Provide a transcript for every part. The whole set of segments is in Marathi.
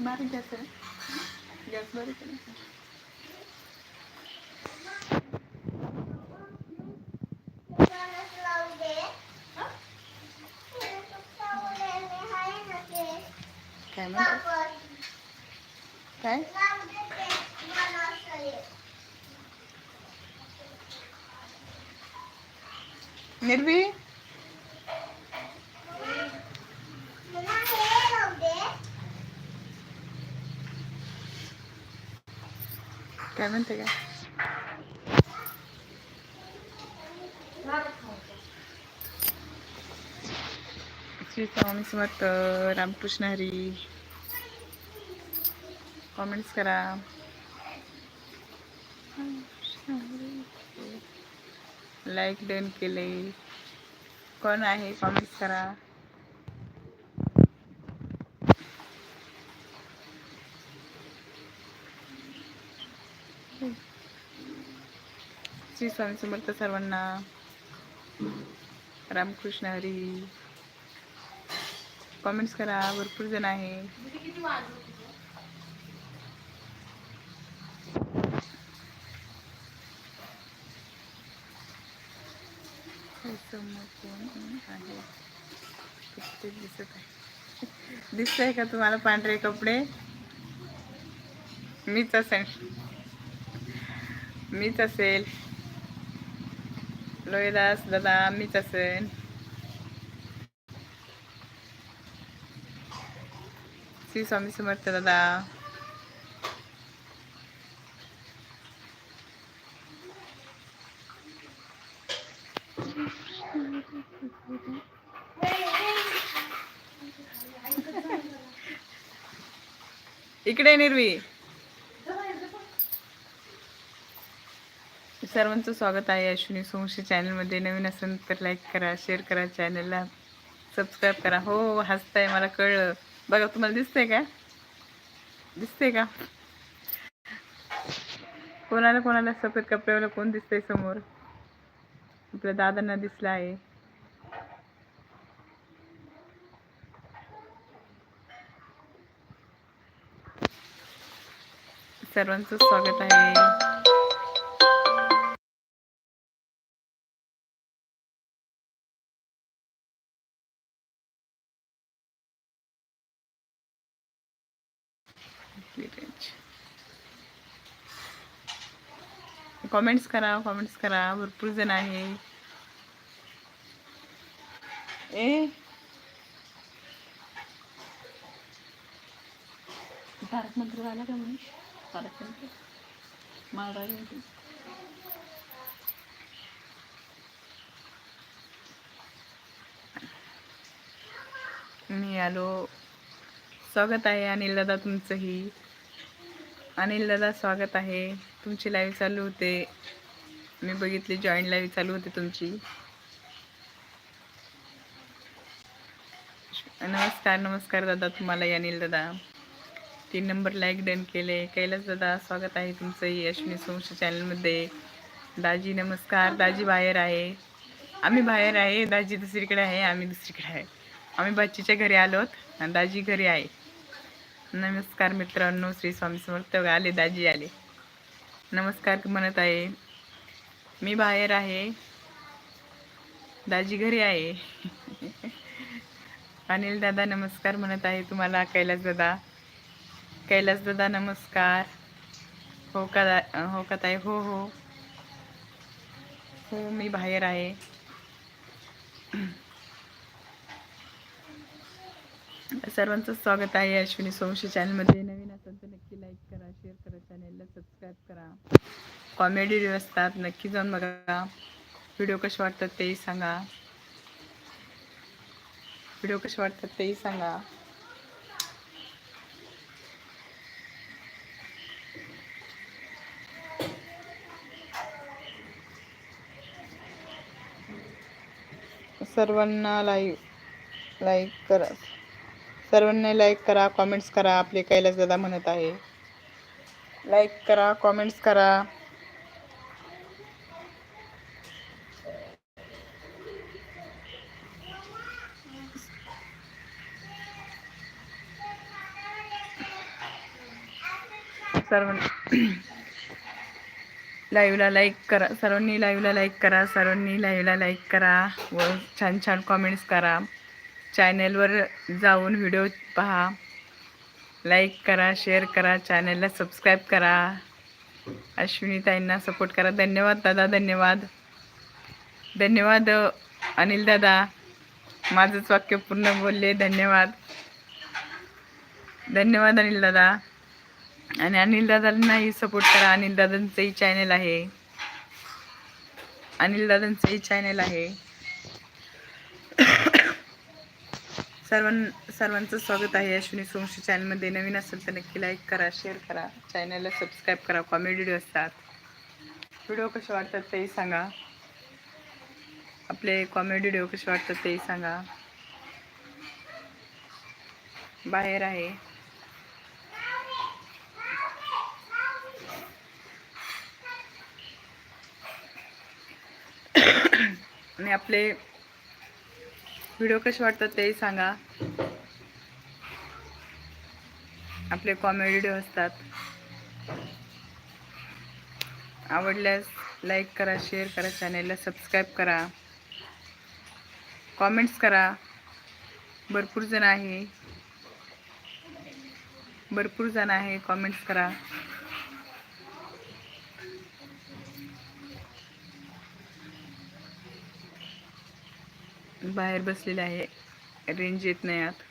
बारीक गॅस आहे गॅस बारीक निर्वी? काय म्हणते काय श्री स्वामी समर्थ रामकृष्ण हरी. कॉमेंट्स करा. लाईक डन केले. कोण आहे? कॉमेंट्स करा. श्री स्वामी समर्थ सर्वांना. रामकृष्ण हरी. कॉमेंट्स करा भरपूर जण आहे. समोर कोण आहे? प्रत्येक दिसत आहे. दिसतंय का तुम्हाला पांढरे कपडे? मीच असेल. मीच असेल. लोहिदास दादा मीच असेल. श्री स्वामी समर्थ दादा. इकडे निर्वी. सर्वांचं स्वागत आहे अश्विनी सोमशी चॅनलमध्ये. नवीन असेल तर लाईक करा शेअर करा चॅनलला सबस्क्राईब करा. हो हसताय मला कळलं. बघा तुम्हाला दिसतंय का? दिसतंय का? कोणाला कोणाला सफेद कपड्यावाला कोण दिसतंय समोर? आपल्या दादांना दिसला आहे. सर्वांचं स्वागत आहे. कॉमेंट्स करा कॉमेंट्स करा. भरपूर जण आहे. ए. तारक मंत्र झाला का मनीष? तारक मंत्र होती. मी आलो. स्वागत आहे अनिल दादा तुमचंही. अनिल दादा स्वागत आहे. तुमची लाईव्ह चालू होते. मी बघितली जॉईंट लाईव्ह चालू होते तुमची. नमस्कार नमस्कार दादा तुम्हाला अनिल दादा. तीन नंबर लाईक डन केले. कैलास दादा स्वागत आहे तुमचंही यशमी सोमशी चॅनलमध्ये दाजी नमस्कार. दाजी बाहेर आहे. आम्ही बाहेर आहे. दाजी दुसरीकडे आहे. आम्ही दुसरीकडे आहे. आम्ही बच्चीच्या घरी आलोत आणि दाजी घरी आहे. नमस्कार मित्रांनो. श्री स्वामी समर्थ आले दाजी आले. नमस्कार म्हणत आहे. मी बाहेर आहे. दाजी घरी आहे. अनिल दादा नमस्कार म्हणत आहे तुम्हाला. कैलास दादा कैलास दादा नमस्कार. हो का दा हो का ताई? हो हो. हो मी बाहेर आहे. सर्वांचं स्वागत आहे अश्विनी सोमशी चॅनलमध्ये. नवीन असेल तर नक्की लाईक करा शेअर करा चॅनेलला सबस्क्राईब करा. कॉमेडी व्हिडिओ असतात नक्की जाऊन बघा. व्हिडिओ कसे वाटतात तेही सांगा. व्हिडिओ कसे वाटतात तेही सांगा. सर्वांना लाईक लाईक करा. सर्वांनी लाईक करा कॉमेंट्स करा आपले कैलास दादा म्हणत आहे. लाईक करा कॉमेंट्स करा. सर्व लाईव्हला लाईक करा. सर्वांनी लाईव्हला लाईक करा. सर्वांनी लाईव्हला लाईक करा. व छान छान कॉमेंट्स करा. चॅनेलवर जाऊन व्हिडिओ पहा. लाईक करा शेअर करा. चॅनेलला सबस्क्राईब करा. अश्विनीताईंना सपोर्ट करा. धन्यवाद दादा धन्यवाद. धन्यवाद अनिल दादा. माझंच वाक्य पूर्ण बोलले. धन्यवाद. धन्यवाद अनिल दादा. आणि अनिल दादांनाही सपोर्ट करा. अनिल दादांचंही चॅनल आहे. अनिल दादांचंही चॅनल आहे. सर्वां सर्वांचं स्वागत आहे. अश्विनी सोमशी चॅनलमध्ये नवीन असेल तर नक्की लाईक करा शेअर करा. चॅनलला सबस्क्राईब करा. कॉमेडी व्हिडिओ असतात. व्हिडिओ कसे वाटतात तेही सांगा. आपले कॉमेडी व्हिडिओ कसे वाटतात तेही सांगा. बाहेर आहे. आणि आपले व्हिडिओ कसे वाटतात तेही सांगा. आपले कॉमेडी व्हिडिओ असतात. आवडल्यास लाईक करा शेअर करा चॅनेलला सबस्क्राईब करा. कॉमेंट्स करा. भरपूर जण आहे. भरपूर जण आहे कॉमेंट्स करा. बाहेर बसलेले आहे. रेंज येत नाही आत.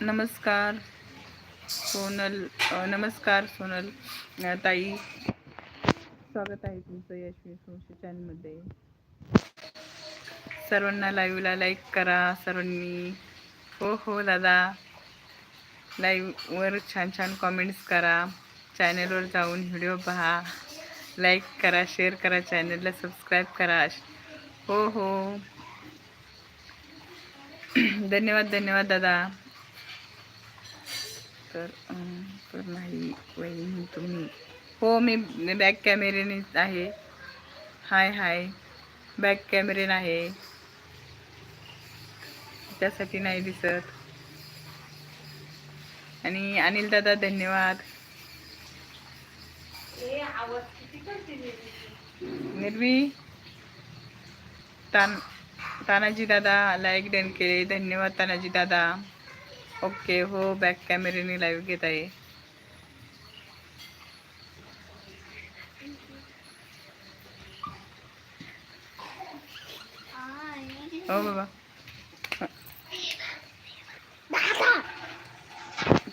नमस्कार सोनल नमस्कार सोनल ताई. स्वागत आहे तुमचं यशवी सोशल चॅनलमध्ये. सर्वांना लाईव्हला लाईक करा. सर्वांनी हो हो दादा. लाईव्हवर छान छान कॉमेंट्स करा. चॅनलवर जाऊन व्हिडिओ पहा. लाईक करा शेअर करा चॅनलला सबस्क्राईब करा. हो हो. धन्यवाद धन्यवाद दादा. तर तर नाही वहिनी तुम्ही. हो मी बॅक कॅमेरेने आहे. हाय हाय बॅक कॅमेरेन आहे. त्यासाठी नाही दिसत. आणि अनिल दादा धन्यवाद. निर्वी? तान तानाजी दादा लाईक डन केले. धन्यवाद तानाजी दादा. ओके हो बॅक कॅमेरेने लाईव्ह घेत आहे. हो बाबा.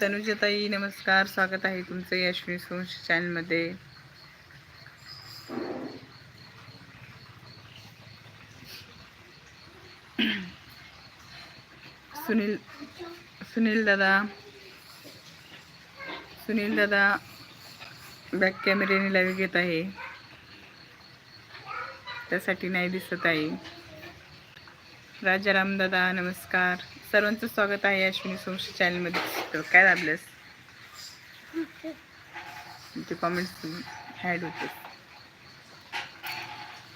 तनुजताई नमस्कार. स्वागत आहे तुमचं यशवी सोश चॅनलमध्ये. सुनील सुनील दादा. सुनील दादा बॅक कॅमेरेने लाईव्ह घेत आहे. त्यासाठी नाही दिसत आहे. राजाराम दादा नमस्कार. सर्वांचं स्वागत आहे अश्विनी सोमशी चॅनलमध्ये तर काय दाबलंस तुमचे कॉमेंट्स ॲड होते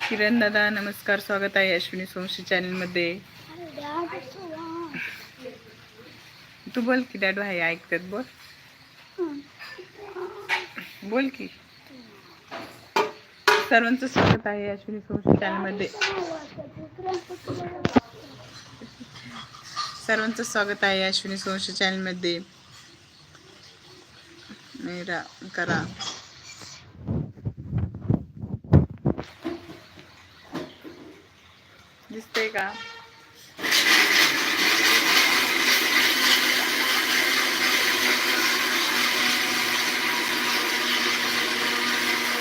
किरण दादा नमस्कार. स्वागत आहे अश्विनी सोमशी चॅनलमध्ये तू बोल की डॅडू आहे ऐकतात बोल. बोल की. सर्वांचं स्वागत आहे अश्विनी सोमशी चॅनलमध्ये सर्वांचं स्वागत आहे अश्विनी सोमशी चॅनलमध्ये मेरा करा. दिसतंय का?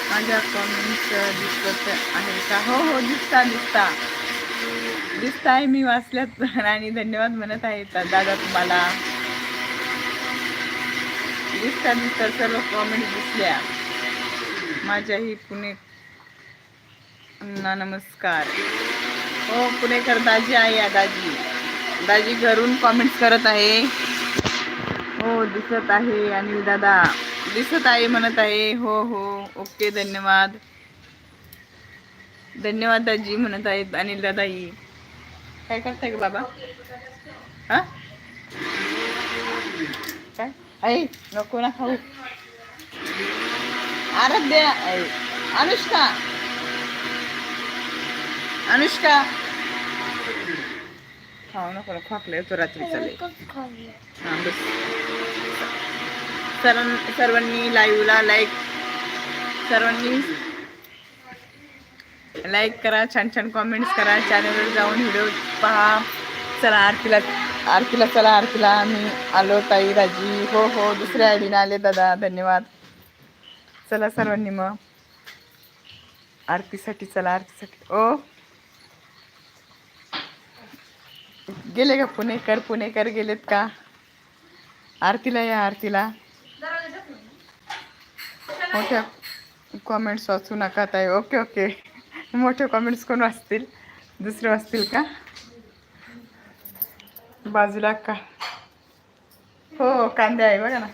माझ्या कॉमेंट्स दिसत हो हो, दिसता दिसता. दिसताय मी वाचल्यात आणि धन्यवाद म्हणत आहे. दादा तुम्हाला दिसता दिसता सर्व कॉमेंट दिसल्या. माझ्याही पुणे ना नमस्कार. हो पुणेकर दाजी आहे या दाजी. दाजी घरून कॉमेंट्स करत आहे. हो दिसत आहे अनिल दादा दिसत आहे म्हणत आहे. हो हो ओके धन्यवाद. धन्यवाद दाजी म्हणत आहेत अनिल दादाई काय करताय ग बाबा? हा? काय? आई नको ना खाऊ. आराध्या अनुष्का. अनुष्का. खाऊ नको ना खोकले तो रात्री चालेल हां बस. सर्व सर्वांनी लाईव्हला लाईक सर्वांनी लाईक करा छान छान कॉमेंट्स करा. चॅनलवर जाऊन व्हिडिओ पहा. चला आरतीला आरतीला चला आरतीला. आम्ही आलो ताई राजी हो हो दुसऱ्या आयडीने आले दादा. धन्यवाद. चला सर्वांनी मग. आरतीसाठी चला आरतीसाठी. ओ. गेले का पुणेकर? पुणेकर गेलेत का? आरतीला या आरतीला. मोठ्या कॉमेंट्स वाचू नका ताई. ओके ओके मोठे कॉमेंट्स कोण वाचतील? दुसरे वाचतील का? बाजूला का? हो कांदे आहे बघा ना.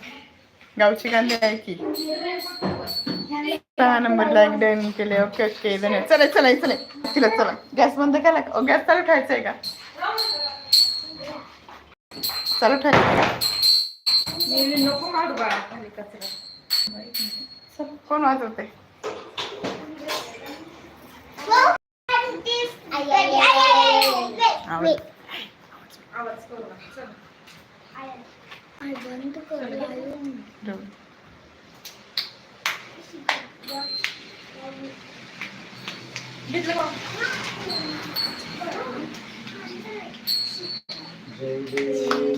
गावची कांदे आहे की? सहा नंबर लाईक डन केले. ओके ओके धन्यवाद. चला चला चला. तिला चला. गॅस बंद केला का? गॅस चालू ठेवायचा आहे का? चालू ठेवायचं का? कोण वाजवते आवड ठेव.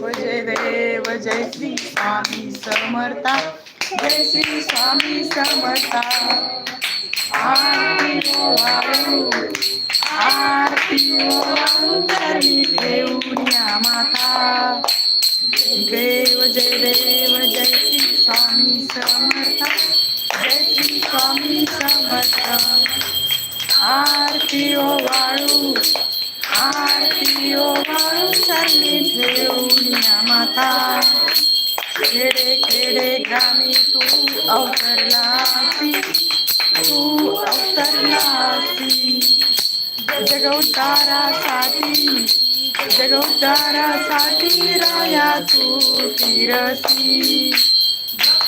ओ जय देव जय श्री स्वामी समर्था. जय श्री स्वामी समर्था. आरती हो ओ आरती ओ वाळू चरणी माता. देव जय देव जय श्री स्वामी समर्था. जय श्री स्वामी समर्था. आरती ओ वाळू. आरती ओ वाळू चरणी माता. खेडे खेडे ग्रामी तू अवतरलासी तू अवतरलासी. जगवतारासाठी जगवतारासाठी राया तू फिरसी.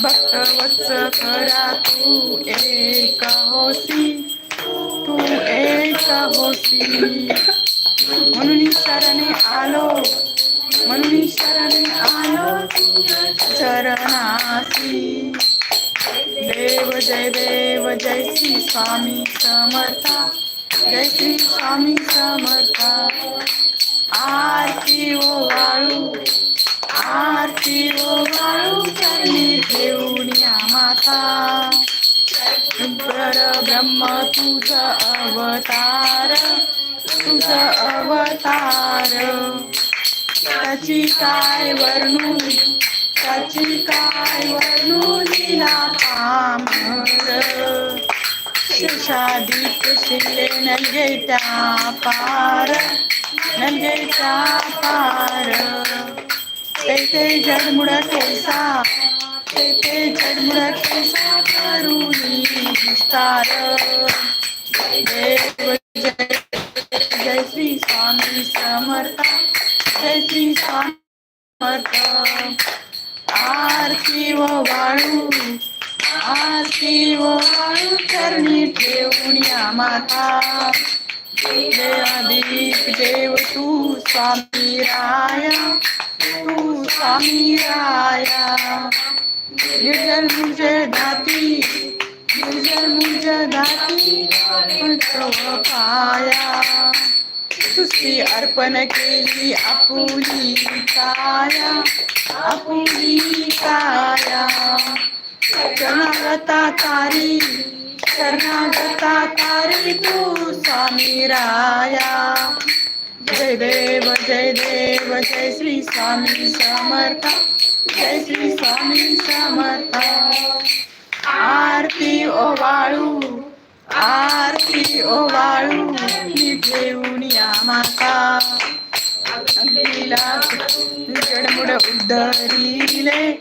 भक्त वत्स खरा तू एक होसी तू एक होसी. म्हणून शरणे आलो म्हणून शरण आलो चरणासी. देव जय देव जय श्री स्वामी समर्था. जय श्री स्वामी समर्था. आरती ओ वाळू आरती ओ वाळू चरणी ठेवूया माता. पर ब्रह्म तुझ अवतार तुझ अवतार. त्याची काय वर्णू त्याची काय वर्णू लीला पामर शेषादिक शिले नलगे त्या पार नलगे त्या पार तेथे जडमुड केसा तेथे जडमुड केसा करुणी विस्तार. देव जय जय श्री स्वामी समर्थ जय श्री स्वामी समर्थ। आरती व वाळू आरती व वाळू चरणी ठेवूया माता। देवादीप देव तू स्वामी राया तू स्वामी राया। निर्जल मुझ दाती मुझ दाती पंचव पाया. तुझी अर्पण केली आपुली काया आपुली काया. शरणागता तारी शरणागता तारी तू स्वामी राया. जय देव जय देव जय श्री स्वामी समर्थ जय श्री स्वामी समर्थ. आरती ओ वाळू आरती ओवाळू मी ठेवून या माता. जडमुड उद्धरिले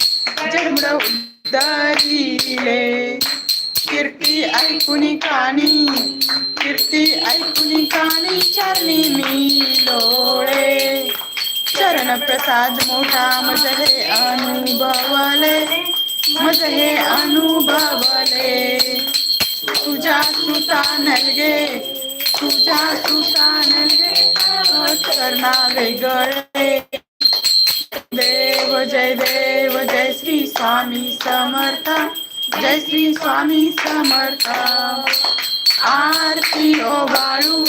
जडमुड उद्धरिले. कीर्ती ऐकुनी कानी कीर्ती ऐकुनी कानी चरणी मी लोळे. चरण प्रसाद मोठा मज हे अनुभवले. मज हे अनुभवले. तुझ्या सुता नलगे तुझ्या सुता नलगे करना वेगळे. देव जय देव जय श्री स्वामी समर्थ जय श्री स्वामी समर्थ. आरती ओ बाळू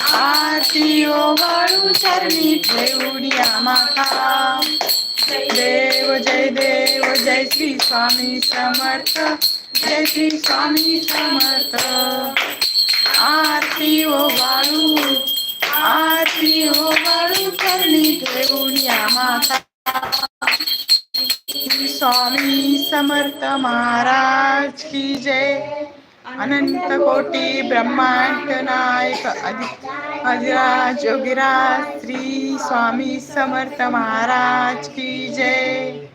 आरती ओ बाळू चरणी ठेवून या माता. जय श्री स्वामी समर्थ जय श्री स्वामी समर्थ. आरती ओ बाळू आरती ओ बाळू करणी ठेवून या माता. श्री स्वामी समर्थ महाराज की जय. अनंत कोटी ब्रह्मांड नायक अधिराज योगिराज श्री स्वामी समर्थ महाराज की जय.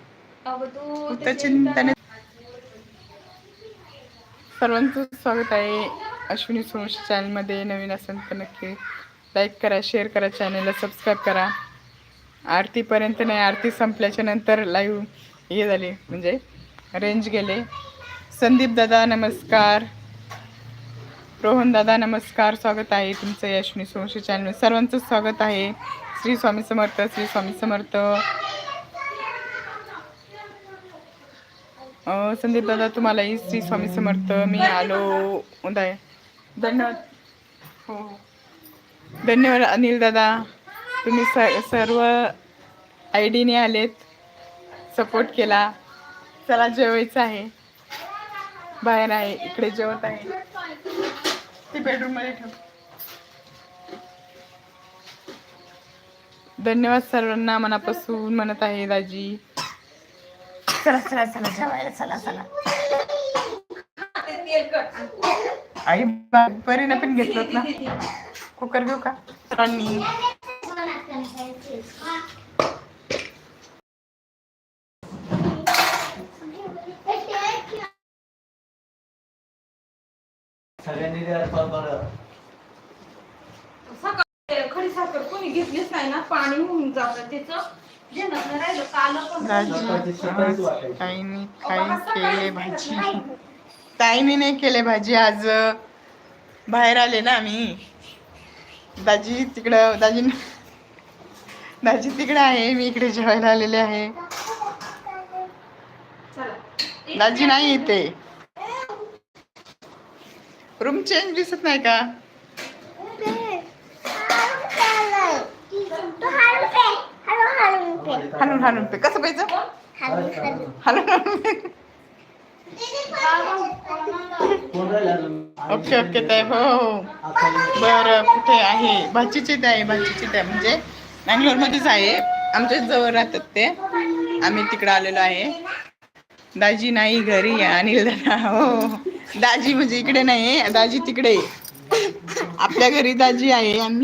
चिंतन सर्वांचं स्वागत आहे अश्विनी सोमश चॅनलमध्ये. नवीन असेल तर नक्की लाईक करा शेअर करा चॅनलला सबस्क्राईब करा. आरतीपर्यंत नाही आरती संपल्याच्या नंतर लाईव्ह हे झाले. म्हणजे रेंज गेले. संदीप दादा नमस्कार. रोहन दादा नमस्कार. स्वागत आहे तुमचं या अश्विनी सोमशी चॅनल सर्वांचं स्वागत आहे. श्री स्वामी समर्थ श्री स्वामी समर्थ. संदीप दादा तुम्हालाही श्री स्वामी समर्थ मी आलो. उदय. धन्यवाद. हो, हो. धन्यवाद अनिल दादा. तुम्ही स सर्व आय डीने आलेत. सपोर्ट केला. चला जेवायचं आहे. बाहेर आहे इकडे जेवत आहे. ते बेडरूममध्ये ठेव. धन्यवाद सर्वांना मनापासून म्हणत आहे दाजी. चला चला चला जेवायला चला चला आई बरीनं पण घेतलं ना. कुकर घेऊ का? सरांनी सगळ्यांनी सकाळी खडी साखर कोणी घेतलीच नाही ना पाणी होऊन जातं त्याचं. ताईने काही केले भाजी. ताईने नाही केले भाजी आज बाहेर आले ना आम्ही. दाजी तिकडं दाजी दाजी तिकडे आहे मी इकडे जेवायला आलेले आहे. चला. दाजी नाही येते रूम चेंज दिसत नाही का? हलून हलून पे. कसं पाहिजे? हलून? ओके ओके ताई. हो हो. बरं कुठे आहे? भाचीची आहे भाचीची आहे म्हणजे मध्येच आहे. आमच्या जवळ राहतात ते. आम्ही तिकडे आलेलो आहे. दाजी नाही घरी अनिल दादा. हो दाजी म्हणजे इकडे नाही दाजी तिकडे आहे. आपल्या घरी दाजी आहे आम्ही